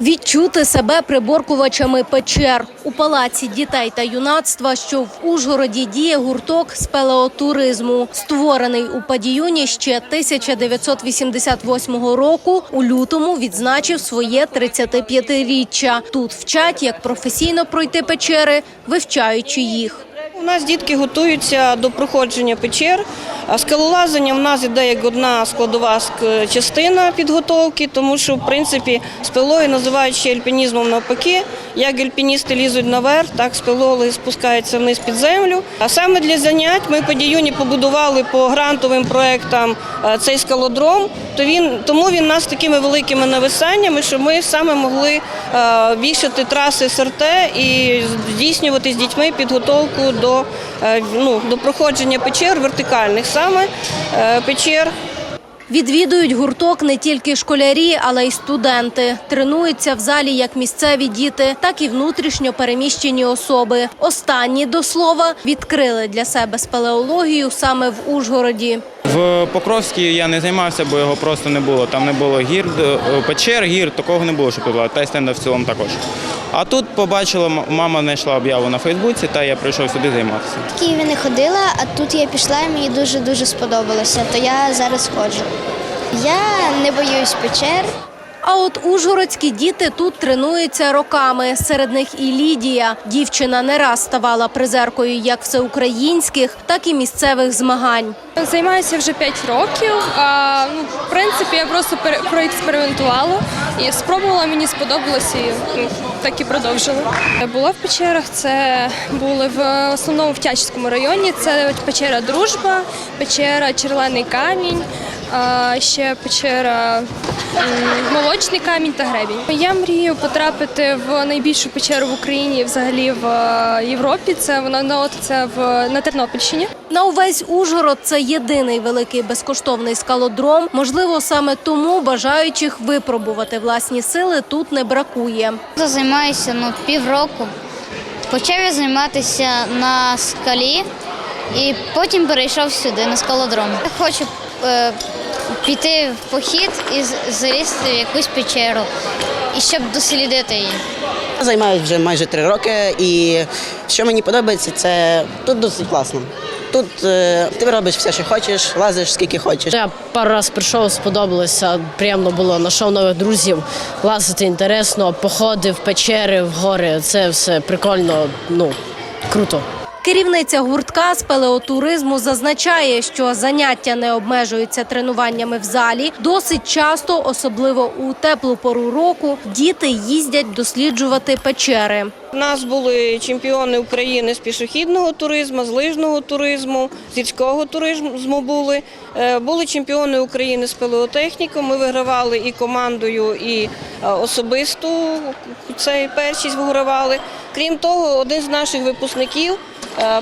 Відчути себе приборкувачами печер у палаці дітей та юнацтва, що в Ужгороді діє гурток спелеотуризму, створений у Падіюні ще 1988 року. У лютому відзначив своє 35-річчя. Тут вчать, як професійно пройти печери, вивчаючи їх. У нас дітки готуються до проходження печер. Скалолазання в нас іде як одна складова частина підготовки, тому що в принципі спелою називають ще альпінізмом навпаки. Як альпіністи лізуть наверх, так спелологи спускаються вниз під землю. А саме для занять ми по Діюні побудували по грантовим проектам е, цей скалодром. То він тому він нас такими великими нависаннями, що ми саме могли е, вішати траси СРТ і здійснювати з дітьми підготовку до, е, ну, до проходження печер вертикальних саме е, печер. Відвідують гурток не тільки школярі, але й студенти. Тренуються в залі як місцеві діти, так і внутрішньо переміщені особи. Останні, до слова, відкрили для себе спелеологію саме в Ужгороді. В Покровській я не займався, бо його просто не було. Там не було гір, е, печер, гір, такого не було, щоб тут була. Та й стенда в цілому також. А тут побачила, мама знайшла об'яву на Фейсбуці, та я прийшов сюди займатися. В Києві не ходила, а тут я пішла і мені дуже дуже сподобалося. То я зараз ходжу. Я не боюсь печер. А от ужгородські діти тут тренуються роками. Серед них і Лідія. Дівчина не раз ставала призеркою як всеукраїнських, так і місцевих змагань. Займаюся вже 5 років. А, ну, в принципі, я просто проекспериментувала і спробувала, мені сподобалось і ну, так і продовжила. Була в печерах, це були в основному в Тячівському районі. Це печера Дружба, печера Черлений камінь, а, ще печера Молочний камінь та гребінь. Я мрію потрапити в найбільшу печеру в Україні, взагалі в е, Європі. Це вона знаходиться в на Тернопільщині. На увесь Ужгород це єдиний великий безкоштовний скалодром. Можливо, саме тому бажаючих випробувати власні сили тут не бракує. Займаюся ну, півроку. Почав я займатися на скалі і потім перейшов сюди, на скалодром. Я хочу е, піти в похід і з- залізти в якусь печеру, і щоб дослідити її. Я Займаюся вже майже три роки, і що мені подобається, це тут досить класно. Тут е, ти робиш все, що хочеш, лазиш скільки хочеш. Я пару раз прийшов, сподобалося, приємно було, знайшов нових друзів, лазити інтересно, походи в печери, в гори. Це все прикольно, ну круто. Керівниця гуртка спелеотуризму зазначає, що заняття не обмежуються тренуваннями в залі. Досить часто, особливо у теплу пору року, діти їздять досліджувати печери. У нас були чемпіони України з пішохідного туризму, з лижного туризму, з гірського туризму були. Е, Були чемпіони України з пелеотехніку. Ми вигравали і командою, і е, особисту цей першість вигравали. Крім того, один з наших випускників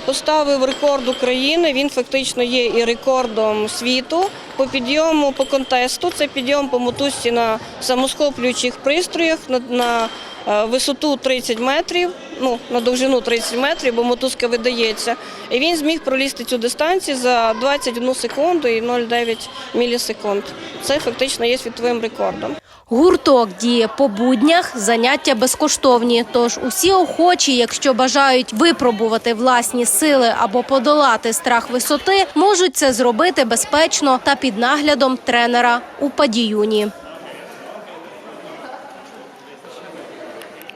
поставив рекорд України. Він фактично є і рекордом світу по підйому по контесту. Це підйом по мотузці на самосхоплюючих пристроях на, на е, висоту 30 метрів, ну на довжину 30 метрів, бо мотузка видається. І він зміг пролізти цю дистанцію за 21 секунду і 0,9 мілісекунд. Це фактично є світовим рекордом. Гурток діє по буднях, заняття безкоштовні. Тож усі охочі, якщо бажають випробувати власні сили або подолати страх висоти, можуть це зробити безпечно та під наглядом тренера у падіюні.